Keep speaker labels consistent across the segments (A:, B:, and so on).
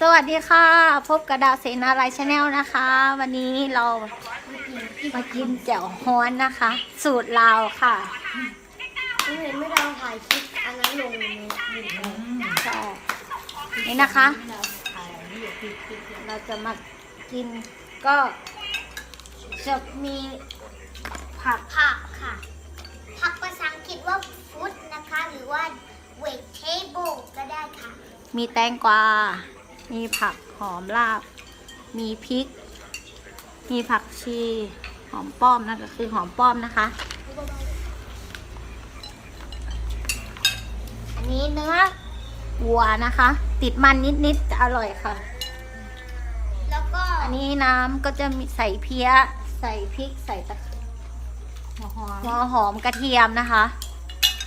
A: สวัสดีค่ะ พบกับดาวเสนาไลชาแนลนะคะ วันนี้เรามากินแจ่วฮ้อนนะคะ สูตรลาวค่ะ
B: ไม่เห็นไม่ได้ถ่ายคลิปอันนั้นลงในยูทูบ
A: ใช่นี่นะคะ เราจะมากินก็จะมีผัก
B: ผักค่ะ ผักภาษาอังกฤษว่าฟุตนะคะ หรือว่า vegetable ก็ได้ค่ะ
A: มีแตงกวา มีผักหอมลาบ มีพริก มีผักชี หอมป้อมนั่นก็คือหอมป้อมนะคะ อันนี้เนื้อวัวนะคะ ติดมันนิดๆจะอร่อยค่ะ
B: แล้วก็
A: อันนี้น้ำก็จะมีใส่เพี้ย ใส่พริก ใส่ตะ
B: หัวหอม
A: หัวหอมกระเทียมนะคะ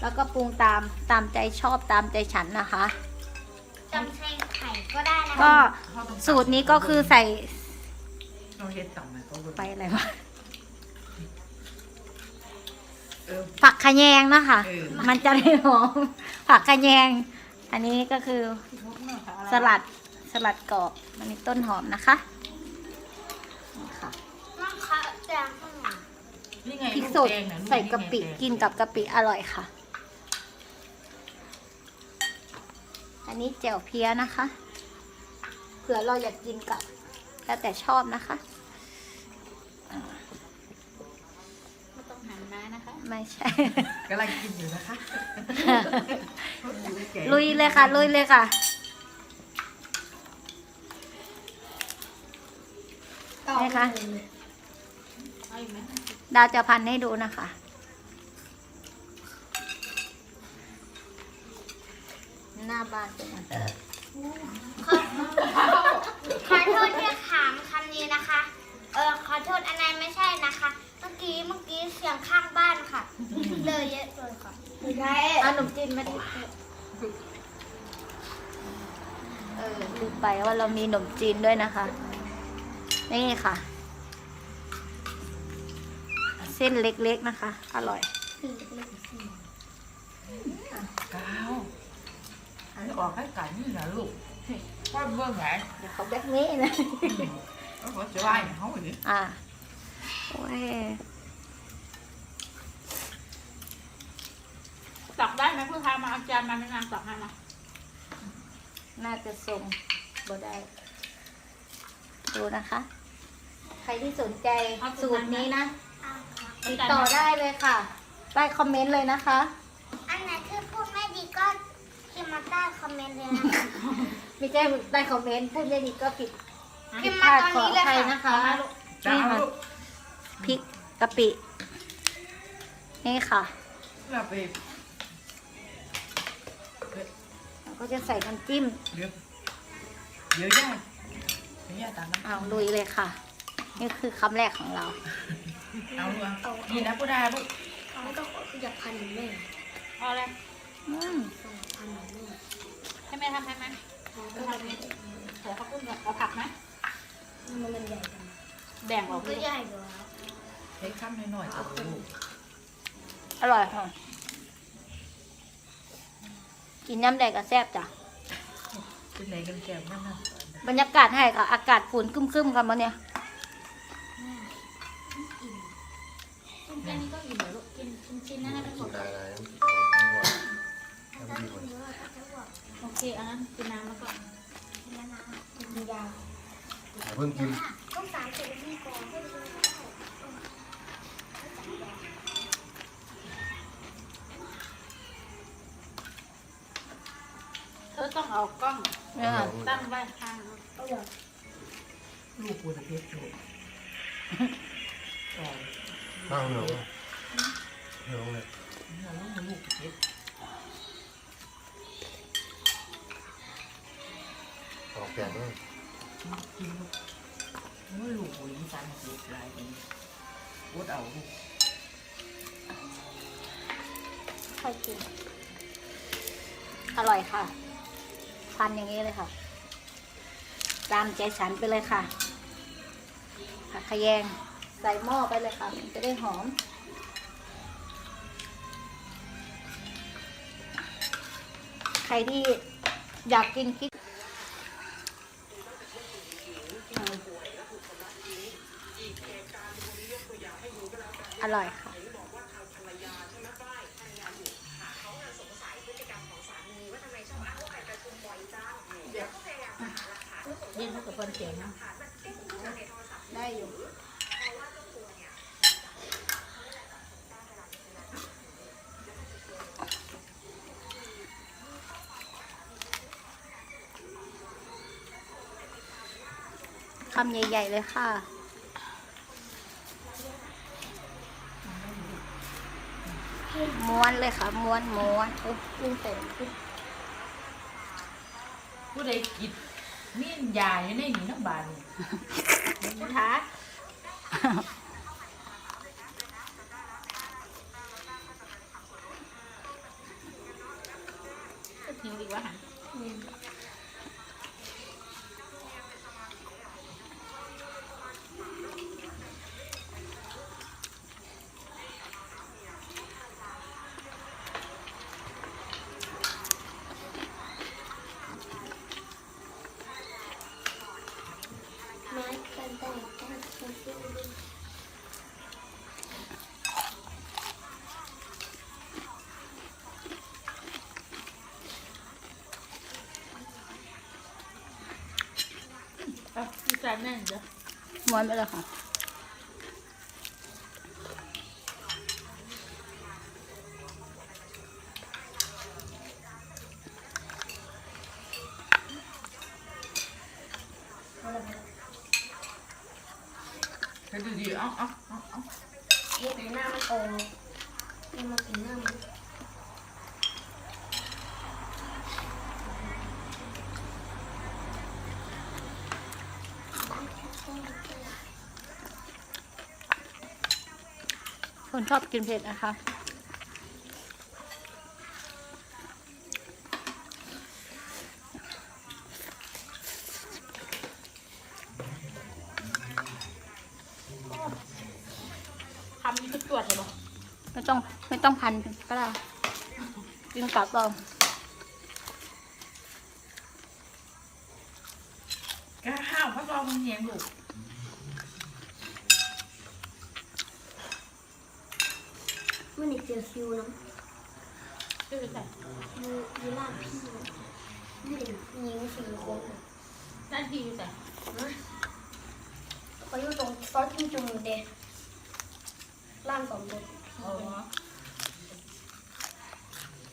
A: แล้วก็ปรุงตามตามใจชอบตามใจฉันนะคะ
B: จำใส่ไข่ ก็ได้นะ
A: ก็
B: คะ
A: สูตรนี้ก็คือใส่
C: เราเฮ็ดต่ำนะเขา
A: ไปอะไรวะ
C: เออ
A: ผักขะแยงนะคะ
C: เออ
A: มันจะได้หอมผักขะแยง อันนี้ก็คือสลัดสลัดกรอบอันนี้ต้นหอมนะคะนี่ค่ะ
B: น้องคะจะข้างหลัง
C: นี่ไง
A: พริกสด
C: ลูแดงน่ะลู
A: ใส่กะปิ
C: นี่ไง
A: กินกับกะปิอร่อยค่ะ อันนี้แจ่วเพี้ยนะคะเผื่อเราอยากกินกับแล้วแต่ชอบนะคะ
B: ไม่ต้องหันมานะคะ
A: ไม่ใช่
C: กำลังกินอยู่นะคะ
A: ลุยเลยค่ะ ลุยเลยค่ะไหนคะดาวจะพันให้ดูนะคะ หน้าบ้านเป็นยังไง
B: ขอขอโทษที่ถามคำนี้นะคะ เออขอโทษอันนั้นไม่ใช่นะคะ เมื่อกี้เมื่อกี้เสียงข้างบ้านค่ะ เลยเยอะเลยค่ะไม่ใช่
A: อะหนุ่มจีนมาดิเออลืมไปว่าเรามีหนมจีนด้วยนะคะ นี่ค่ะ เส้นเล็กๆนะคะ อร่อย
C: ก้า วอันนี้ออกให้ไก่นี่นะลูกว่าเบื้องไหน
A: เดี๋ยวเขาแบบนี้นะ
C: แล้วเขาจะไล่เขาอย่างนี้
A: อะโอ้ย
D: ตักได้ไหมเพื่อพามาเอาจารย์มาไม่นานตักให้มา
A: น่าจะส่งบ่ได้ ดูนะคะ ใครที่สนใจสูตรนี้นะติดต่อได้เลยค่ะ ใต้คอมเมนต์เลยนะคะ
B: อันไหนคือพูดไม่ดีก็พิมพ์มา ใต้คอมเมนต์เลยนะคะ
A: ไม่ใช่ใต้คอมเมนต์พูดไม่ดีก็ผิด
B: พิมพ์มาตอนนี้เลย
A: ผิดพลาดขออภั
B: ค่ะ
A: นะคะ
C: จ้า
A: นี่ค่ะ
C: ลูก
A: พริกกะปิ นี่ค่ะ
C: เราไป
A: แล้วก็จะใส่น้ำจิ้ม
C: เดี๋ยวเดี๋ยวย่าเดี๋ยวย่าตามน้ำ
A: เอาลุยเลยค่ะ นี่คือคำแรกของเรา
C: เอาลูกเอานี่นะผู้ได้ลูก
B: ไม่ต้องอยากพันแม่
D: เอาอะไร
A: อืม
B: พันแม่
D: ให้แม่ทำให้ไหมทำให้ขอข้าวปุ้นก่อนเอาผักไหม
B: มันมันใหญ่จัง
D: แบ่งออก
B: ก็ใหญ่กว่า
C: เฮ็ดข้ามหน่อยๆเอาลูก
A: อร่อยค่ะกินน้ำแดงกับแซ่บจ้ะ
C: เป็นไรกันแก้วนั่นะ
A: บรรยากาศให้ค่ะ อากาศฝุ่นครึ้มๆกันมาเนี่ย
D: กินแค่นี้ก็อิ่มแล้วลูกกินชิ้นชิ้นๆนะให้มันหมด
E: ได้ได้
B: ถ้าคุณเย
D: โอเคอันนั้นกินน้ำแล้วก็
B: กินแล้วนะกินยาว
E: เพิ่งกิน
B: ต้องสามสิบนาทีก่อนให้ดู
D: เธอต้องเอากล้อง
A: เนี่ยค่ะ
D: ตั้งไว้ข้าง
B: เอาเหรอ
C: ลูกกูจะเพชรลูกต่อ
E: ข้าวเหนียวเหนียวเลย
C: เนี่ยลูกลูกเพช
E: ออกแกงเลย
C: กินลูกโอ้ยลูกกูยิ่งสั่นเด็กหลายคนอดเอาลูก
A: ค่อยกิน อร่อยค่ะพันอย่างนี้เลยค่ะ ตามใจฉันไปเลยค่ะ ผักขะแยงใส่หม้อไปเลยค่ะ มันจะได้หอมใครที่อยากกินพริ ร่อยค่ะ
D: เย็นเท่ากับคนเสียงนะ
A: ได้อยู่คำใหญ่ ๆ เลยค่ะ ม้วนเลยค่ะ ม้วนม้วนโอ้ยยิ่งเต็ม
C: ผู้ใดกินนี่ยาอยู่ในนี้น้ำบานนี่
D: คุณท้าหิวอีกวะหัน อะพี่จานแน่นเดี๋ยว
A: ม้วนไปเลยค่ะ
C: ไปดูดีเอ้าเอ้าเอ้าเอ้า
B: เห็นหน้ามันโตนี่มากินหน้ามัน
A: คนชอบกินเผ็ดนะคะ
D: คำนี้คือตรวจเลยเหรอ
A: ไม่ต้องไม่ต้องพันก็ได้กินกลับเรา
C: ก็ห้าวพระบอมันเหียงลูก
B: มันอีกเจอคิวนะ
D: ชื่อใส่
B: มีมีลาบพี่นะไม่เห็นยิงสี่คนอะ
D: ด้านที่อยู่ใส่
B: เขาอยู่ตรงซอสจิ้มจุ่มเด็ดล่างสองตัว
D: อ๋อ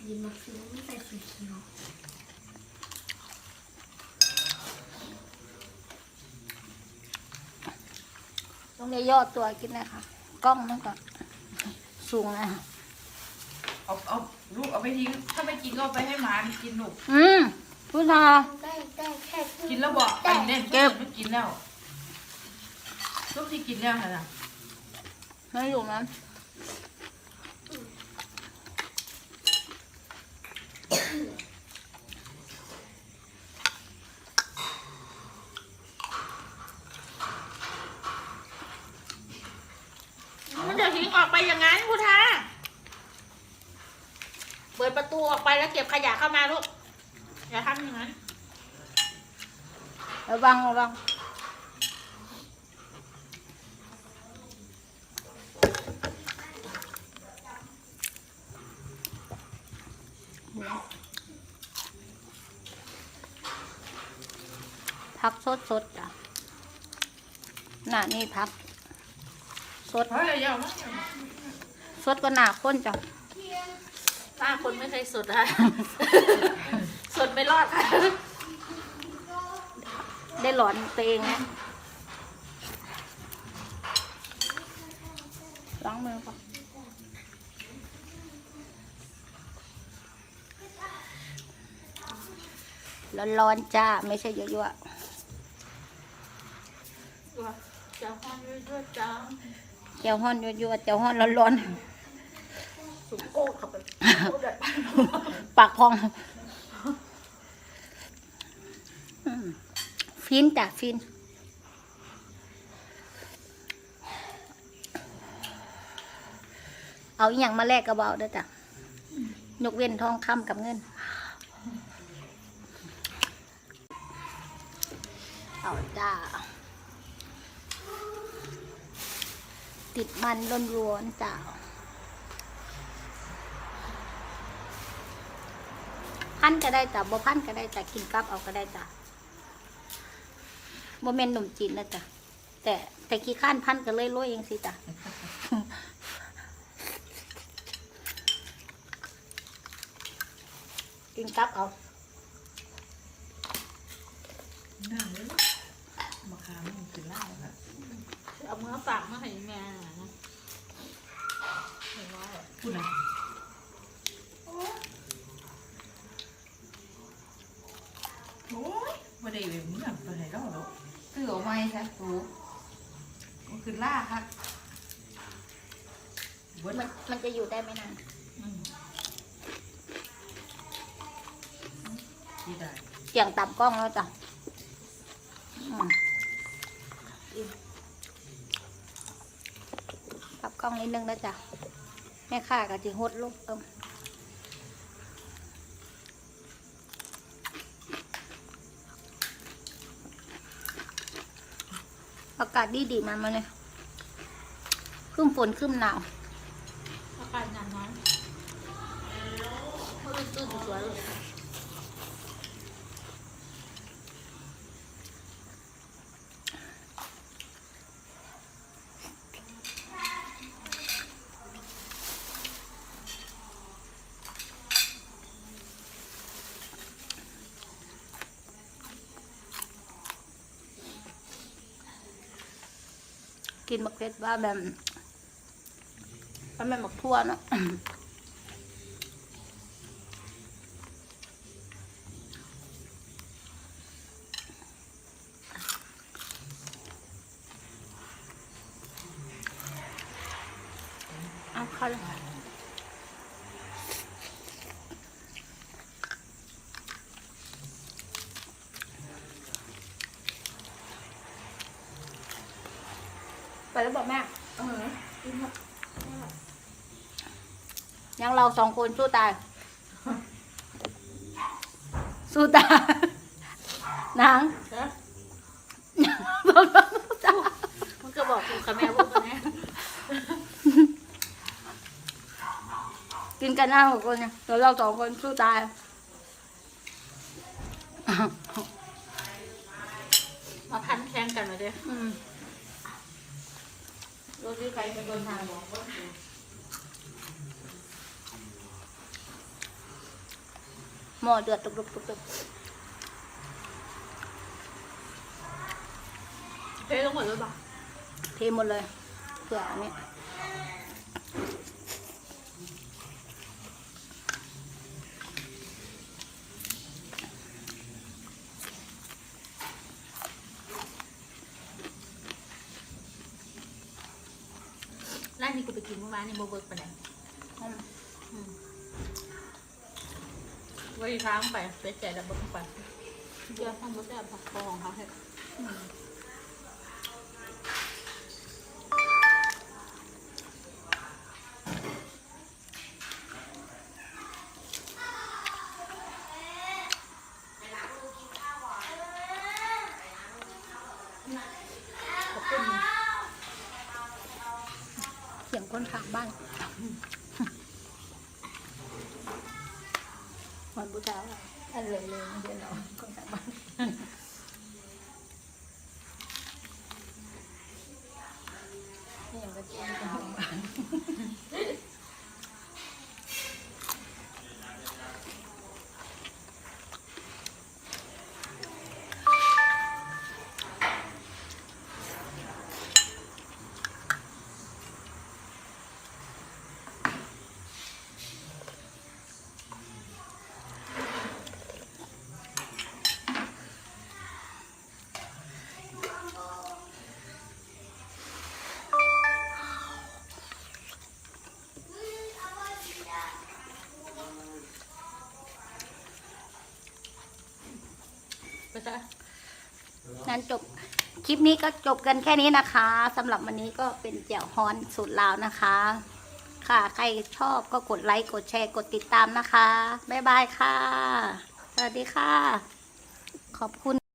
B: ยิงมาคิวไม่ใส่สีเขียว
A: ต้องได้ย่อตัวกินนะคะกล้องมันก็ สูงนะ
C: เอาเอาลูกเอาไปทิ้งถ้าไม่กินก็เอาไปให้หมามันกินลูก
A: อืมพุทธา
B: ได้ได้แค่ครึ่ง
C: กินแล้วบอก
B: ได้
C: อันนี้
A: เก็บ
C: ไม่กินแล้วลูกที่กินแล้วค่ะ
A: ไม่อยู่นั้น
D: มันจะทิ้งออก ไปอย่างนั้นคุณท้าเปิดประตูออกไปแล้วเก็บขยะเข้ามาลูกอย่าทำอย่างนั้น
A: ระวังระวังพักสดสดๆจ้ะหน้านี่พักสด
C: เพราะอะไรยาวมาก
A: สดก็หน้าข้นจ้ะ
D: หน้าคนไม่เคยสดค่ะ สดไม่รอดค่ะ
A: ได้หลอนตัวเองนะล้างมือก่อนร้อนๆจ้า ไม่ใช่เยอะ
D: จะห้อนด้วยจ้า
A: ๆแก้วห้อนยั่วๆแก้วห้อนร้อน
D: สุกโก้เข้าไปโก้แบบ
A: ปากพองฟินจ้ะฟินเอาอย่างมาแลกกระเบาเด้อจ้ะยกเว้นทองคำกับเงิน เอาจ้า ติดมันล้วนๆจ้า พันก็ได้จ้ะบ่พันก็ได้จ้ะกินกับเอาก็ได้จ้ะโมเมนหนุ่มจีนนะจ้ะแต่แต่ขี้ข้านพันก็เลยรวยเองสิจ้ะกินกับเอา
C: น่าเลยมาคามมันกินเหล้าค่ะ
D: เอามือฝากมาให้แม่นะเห็นว่า
C: พูดนะโอ้ยมาได้แบบนี้อะไปไหนแล้วหรอตื่นออกมาใช่ปู มันคือล่าครับเบิด
A: มันมันจะอยู่ได้ไม่นาน
C: อืมที่ได้
A: เสียงต่ำกล้องแล้วจ้ะอืมตับกล้องนิดนึงนะจ๊ะแม่ค่ากับจิฮดลูกเอิมอากาศดีดีๆมันมาเนี่ย ขึ้นฝนขึ้นหนาว
D: อากาศหนาวน้อยเขาตื่นสวยเลย
A: กินมะเขือว่าแบบ มันเป็นมะทั่วเนาะเอาเข้าเลยไปแล้วบอกแม่
C: เออ
A: ยังเราสองคนสู้ตาย สู้ตายนาง
D: นะ
A: บอกเราสู้ตาย
D: มันก็บอกคุณกับแม่พวกกันนะ
A: กินกันหน้าหกคนเนี่ยเดี๋ยวเราสองคนสู้ตาย
D: มาพันแข่งกันมาเด้อ
A: อืม
D: รู้ที่ใครเป็นคนทางบอกว่า
A: หม้อเดือดตุกตุกตุกตุก
D: เฮ้ยต้องหมดเลยป่ะ
A: เทหมดเลยเผื่ออันนี้
D: ร้านนี้กูไปกินเมื่อวานนี่โบเบิร์กไปไหน
A: อืม
D: ไว้ค้างไปเสียใจแล้วเบิร์กไปเดี๋ยวทำบุญได้ผักคอของเขาให้
A: ขอบคุณเสียงคนข้างบ้าน วันบูชาอันเลยเลยเดี๋ยวเราคนข้างบ้านนี่
D: ไปซะ
A: นั้นจบคลิปนี้ก็จบกันแค่นี้นะคะสำหรับวันนี้ก็เป็นเจียวฮอนสูตรลาวนะคะ ค่ะใครชอบก็กดไลค์กดแชร์กดติดตามนะคะ บ๊ายบายค่ะ สวัสดีค่ะ ขอบคุณ